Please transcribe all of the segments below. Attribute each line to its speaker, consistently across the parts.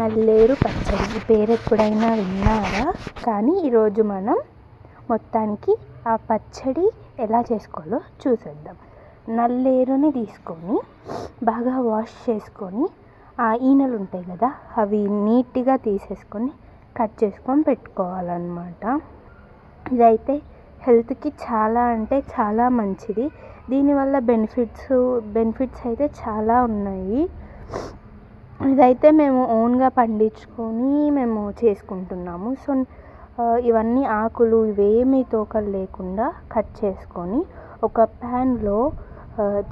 Speaker 1: నల్లేరు పచ్చడి. ఈ పేరు ఎప్పుడైనా విన్నారా? కానీ ఈరోజు మనం మొత్తానికి ఆ పచ్చడి ఎలా చేసుకోవాలో చూసేద్దాం. నల్లేరుని తీసుకొని బాగా వాష్ చేసుకొని ఆ ఈనెలు ఉంటాయి కదా అవి నీట్గా తీసేసుకొని కట్ చేసుకొని పెట్టుకోవాలన్నమాట. ఇదైతే హెల్త్కి చాలా అంటే చాలా మంచిది. దీనివల్ల బెనిఫిట్స్ బెనిఫిట్స్ అయితే చాలా ఉన్నాయి. ఇదైతే మేము ఓన్గా పండించుకొని మేము చేసుకుంటున్నాము. సో ఇవన్నీ ఆకులు ఇవేమీ తోకలు లేకుండా కట్ చేసుకొని ఒక ప్యాన్లో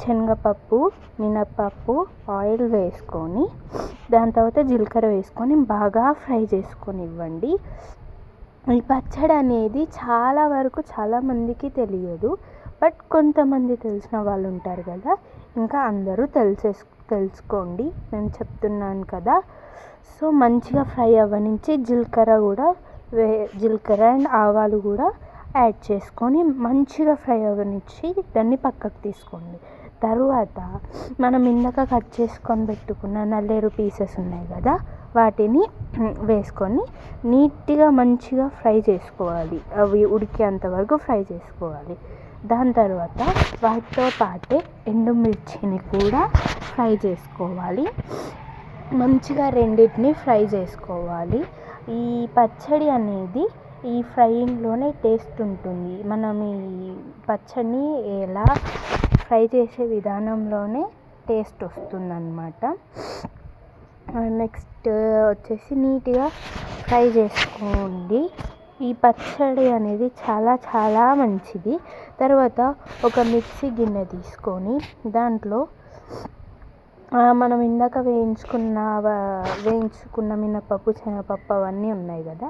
Speaker 1: శనగపప్పు మినప్పప్పు ఆయిల్ వేసుకొని దాని తర్వాత జీలకర్ర వేసుకొని బాగా ఫ్రై చేసుకొని ఇవ్వండి. ఈ పచ్చడి అనేది చాలా వరకు చాలామందికి తెలియదు బట్ కొంతమంది తెలిసిన వాళ్ళు ఉంటారు కదా ఇంకా అందరూ తెలిసేసు తెలుసుకోండి. నేను చెప్తున్నాను కదా. సో మంచిగా ఫ్రై అవ్వనించి జీలకర్ర కూడా వే జీలకర్ర అండ్ ఆవాలు కూడా యాడ్ చేసుకొని మంచిగా ఫ్రై అవ్వనిచ్చి దాన్ని పక్కకు తీసుకోండి. తరువాత మనం ఇందాక కట్ చేసుకొని పెట్టుకున్న నల్లేరు పీసెస్ ఉన్నాయి కదా వాటిని వేసుకొని నీట్గా మంచిగా ఫ్రై చేసుకోవాలి. అవి ఉడికేంత వరకు ఫ్రై చేసుకోవాలి. దాని తర్వాత వాటితో పాటే ఎండుమిర్చిని కూడా ఫ్రై చేసుకోవాలి. మంచిగా రెండింటిని ఫ్రై చేసుకోవాలి. ఈ పచ్చడి అనేది ఈ ఫ్రైయింగ్లోనే టేస్ట్ ఉంటుంది. మనం ఈ పచ్చడిని ఎలా ఫ్రై చేసే విధానంలోనే టేస్ట్ వస్తుందన్నమాట. నెక్స్ట్ వచ్చేసి నీట్గా ఫ్రై చేసుకోండి. ఈ పచ్చడి అనేది చాలా చాలా మంచిది. తర్వాత ఒక మిక్సీ గిన్నె తీసుకొని దాంట్లో మనం ఇందాక వేయించుకున్న వేయించుకున్న మినపప్పు శనగపప్పు అవన్నీ ఉన్నాయి కదా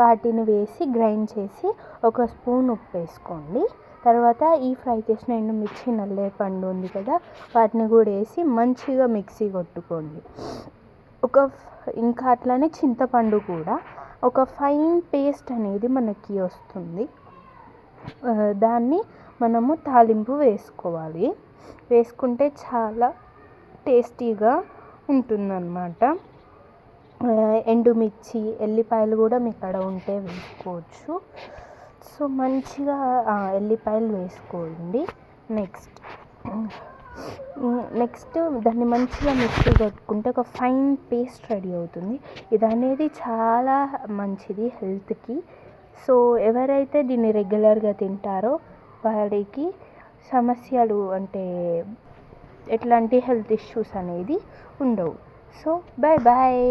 Speaker 1: వాటిని వేసి గ్రైండ్ చేసి ఒక స్పూన్ ఉప్పు వేసుకోండి. తర్వాత ఈ ఫ్రై చేసిన ఎండుమిర్చి నల్లేపండు ఉంది కదా వాటిని కూడా వేసి మంచిగా మిక్సీ కొట్టుకోండి. ఒక ఇంకా అట్లానే చింతపండు కూడా. ఒక ఫైన్ పేస్ట్ అనేది మనకి వస్తుంది. దాన్ని మనము తాలింపు వేసుకోవాలి. వేసుకుంటే చాలా టేస్టీగా ఉంటుందన్నమాట. ఎండుమిర్చి ఎల్లిపాయలు కూడా మీ కాడ ఉంటే వేసుకోవచ్చు. సో మంచిగా ఎల్లిపాయలు వేసుకోండి. నెక్స్ట్ నెక్స్ట్ దాన్ని మంచిగా మిక్సీ కొట్టుకుంటే ఒక ఫైన్ పేస్ట్ రెడీ అవుతుంది. ఇది అనేది చాలా మంచిది హెల్త్కి సో ఎవరైతే దీన్ని రెగ్యులర్గా తింటారో వారికి సమస్యలు అంటే ఎట్లాంటి హెల్త్ ఇష్యూస్ అనేది ఉండవు. So bye bye